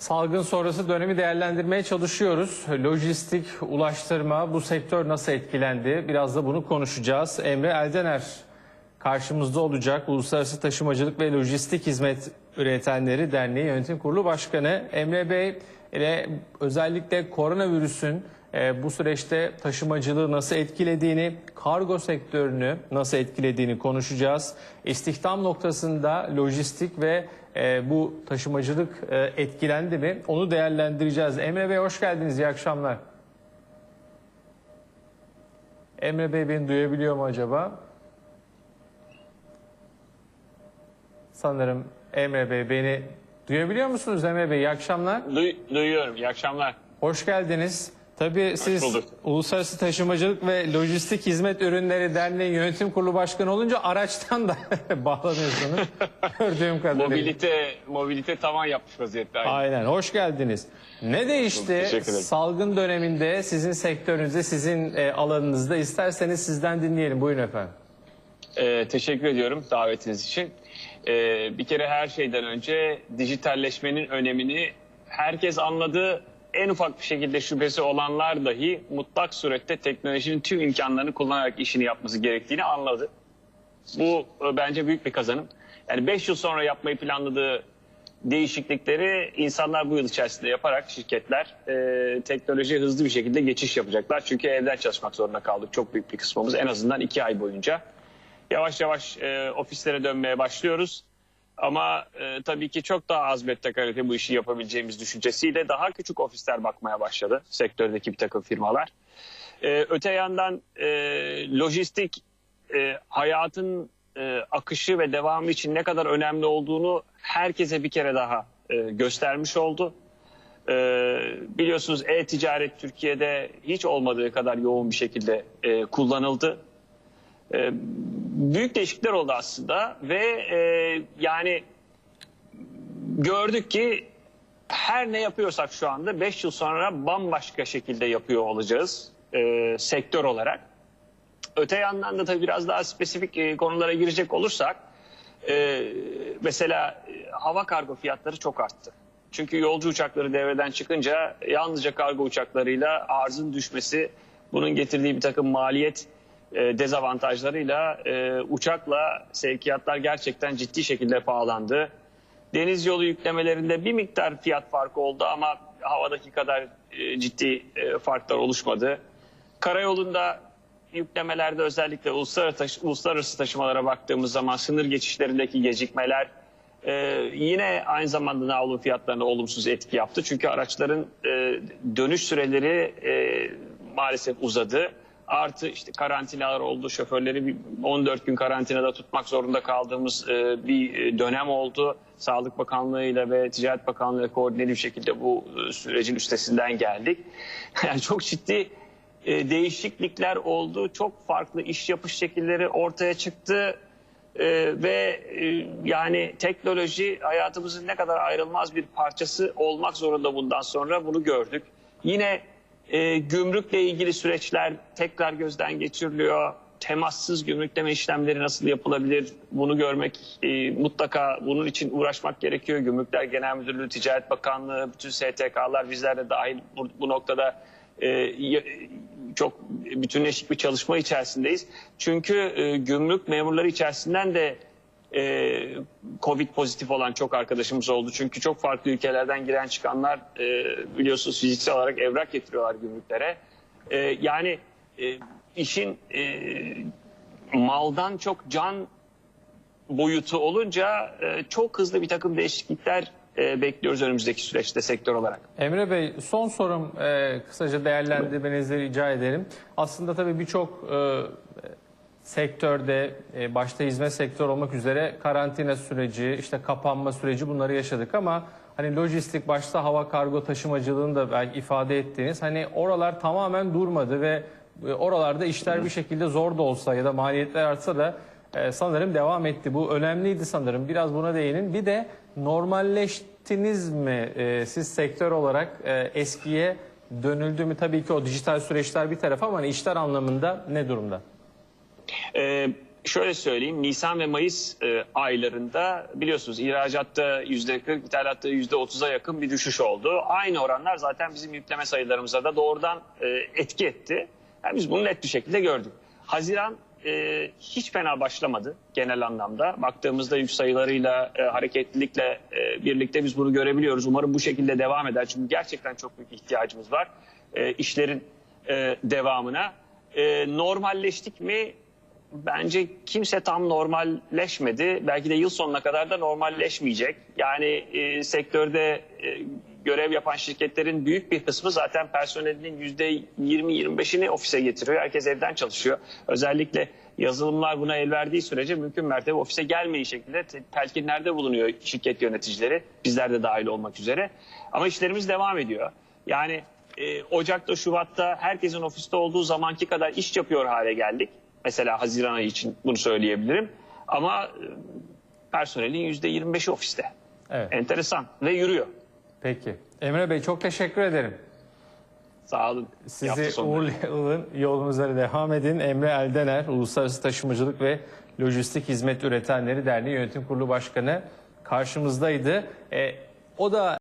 Salgın sonrası dönemi değerlendirmeye çalışıyoruz. Lojistik, ulaştırma, bu sektör nasıl etkilendi? Biraz da bunu konuşacağız. Emre Eldener karşımızda olacak. Uluslararası Taşımacılık ve Lojistik Hizmet Üretenleri Derneği Yönetim Kurulu Başkanı. Emre Bey ile özellikle koronavirüsün e, bu süreçte taşımacılığı nasıl etkilediğini, kargo sektörünü nasıl etkilediğini konuşacağız. İstihdam noktasında lojistik ve e, bu taşımacılık e, etkilendi mi? Onu değerlendireceğiz. Emre Bey hoş geldiniz. İyi akşamlar. Emre Bey beni duyabiliyor mu acaba? Sanırım Emre Bey beni duyabiliyor musunuz Emre Bey? İyi akşamlar. Duy- duyuyorum. İyi akşamlar. Hoş geldiniz. Tabii siz bulduk. Uluslararası Taşımacılık ve Lojistik Hizmet Ürünleri Derneği Yönetim Kurulu Başkanı olunca araçtan da bağlanıyorsunuz. Gördüğüm kadarıyla. Mobilite mobilite tavan yapmış vaziyette. Aynı. Aynen. Hoş geldiniz. Ne değişti salgın döneminde sizin sektörünüzde, sizin e, alanınızda? İsterseniz sizden dinleyelim. Buyurun efendim. Ee, teşekkür ediyorum davetiniz için. Ee, bir kere her şeyden önce dijitalleşmenin önemini herkes anladı. En ufak bir şekilde şüphesi olanlar dahi mutlak surette teknolojinin tüm imkanlarını kullanarak işini yapması gerektiğini anladı. Bu e, bence büyük bir kazanım. Yani 5 yıl sonra yapmayı planladığı değişiklikleri insanlar bu yıl içerisinde yaparak şirketler e, teknolojiye hızlı bir şekilde geçiş yapacaklar. Çünkü evden çalışmak zorunda kaldık çok büyük bir kısmımız en azından 2 ay boyunca. Yavaş yavaş e, ofislere dönmeye başlıyoruz. Ama e, tabii ki çok daha az metrekarede bu işi yapabileceğimiz düşüncesiyle daha küçük ofisler bakmaya başladı sektördeki bir takım firmalar. E, öte yandan e, lojistik e, hayatın e, akışı ve devamı için ne kadar önemli olduğunu herkese bir kere daha e, göstermiş oldu. E, biliyorsunuz e-ticaret Türkiye'de hiç olmadığı kadar yoğun bir şekilde e, kullanıldı. E, büyük değişiklikler oldu aslında ve e, yani gördük ki her ne yapıyorsak şu anda 5 yıl sonra bambaşka şekilde yapıyor olacağız e, sektör olarak. Öte yandan da tabii biraz daha spesifik e, konulara girecek olursak mesela hava kargo fiyatları çok arttı. Çünkü yolcu uçakları devreden çıkınca yalnızca kargo uçaklarıyla arzın düşmesi bunun getirdiği bir takım maliyet e, dezavantajlarıyla e, uçakla sevkiyatlar gerçekten ciddi şekilde pahalandı. Deniz yolu yüklemelerinde bir miktar fiyat farkı oldu ama havadaki kadar e, ciddi e, farklar oluşmadı. Karayolunda yüklemelerde özellikle uluslararası, taşı- uluslararası taşımalara baktığımız zaman sınır geçişlerindeki gecikmeler e, yine aynı zamanda navlun fiyatlarına olumsuz etki yaptı. Çünkü araçların dönüş süreleri maalesef uzadı. Artı işte karantinalar oldu. Şoförleri bir 14 gün karantinada tutmak zorunda kaldığımız e, bir e, dönem oldu. Sağlık Bakanlığı ile ve Ticaret Bakanlığı ile koordineli bir şekilde bu e, sürecin üstesinden geldik. Yani çok ciddi değişiklikler oldu. Çok farklı iş yapış şekilleri ortaya çıktı. E, ve e, yani teknoloji hayatımızın ne kadar ayrılmaz bir parçası olmak zorunda bundan sonra bunu gördük. Yine e, gümrükle ilgili süreçler tekrar gözden geçiriliyor. Temassız gümrükleme işlemleri nasıl yapılabilir? Bunu görmek e, mutlaka bunun için uğraşmak gerekiyor. Gümrükler Genel Müdürlüğü, Ticaret Bakanlığı, bütün STK'lar bizler de dahil bu, bu noktada e, çok bütünleşik bir çalışma içerisindeyiz. Çünkü e, gümrük memurları içerisinden de e, Covid pozitif olan çok arkadaşımız oldu. Çünkü çok farklı ülkelerden giren çıkanlar e, biliyorsunuz fiziksel olarak evrak getiriyorlar gümrüklere. E, yani e, işin e, maldan çok can boyutu olunca e, çok hızlı bir takım değişiklikler e, bekliyoruz önümüzdeki süreçte sektör olarak. Emre Bey son sorum e, kısaca değerlendirmenizi rica ederim. Aslında tabii birçok e, sektörde e, başta hizmet sektörü olmak üzere karantina süreci, işte kapanma süreci bunları yaşadık ama hani lojistik başta hava kargo taşımacılığını da belki ifade ettiğiniz hani oralar tamamen durmadı ve e, oralarda işler bir şekilde zor da olsa ya da maliyetler artsa da e, sanırım devam etti. Bu önemliydi sanırım. Biraz buna değinin. Bir de normalleştiniz mi siz sektör olarak eskiye dönüldü mü? Tabii ki o dijital süreçler bir tarafa ama hani işler anlamında ne durumda? Ee, şöyle söyleyeyim Nisan ve Mayıs e, aylarında biliyorsunuz ihracatta %40, ithalatta %30'a yakın bir düşüş oldu. Aynı oranlar zaten bizim yükleme sayılarımıza da doğrudan e, etki etti. Yani biz bunu net bir şekilde gördük. Haziran e, hiç fena başlamadı genel anlamda. Baktığımızda yük sayılarıyla, e, hareketlilikle e, birlikte biz bunu görebiliyoruz. Umarım bu şekilde devam eder. Çünkü gerçekten çok büyük ihtiyacımız var e, işlerin e, devamına. E, normalleştik mi? Bence kimse tam normalleşmedi. Belki de yıl sonuna kadar da normalleşmeyecek. Yani e, sektörde e, görev yapan şirketlerin büyük bir kısmı zaten personelinin %20-25'ini ofise getiriyor. Herkes evden çalışıyor. Özellikle yazılımlar buna el verdiği sürece mümkün mertebe ofise gelmeyi şekilde te- telkinlerde bulunuyor şirket yöneticileri. Bizler de dahil olmak üzere. Ama işlerimiz devam ediyor. Yani e, Ocak'ta, Şubat'ta herkesin ofiste olduğu zamanki kadar iş yapıyor hale geldik. Mesela Haziran ayı için bunu söyleyebilirim. Ama e, personelin %25'i ofiste. Evet. Enteresan ve yürüyor. Peki. Emre Bey çok teşekkür ederim. Sağ olun. Sizi uğurlayalım. Yolunuza devam edin. Emre Eldener, Uluslararası Taşımacılık ve Lojistik Hizmet Üretenleri Derneği Yönetim Kurulu Başkanı karşımızdaydı. E, o da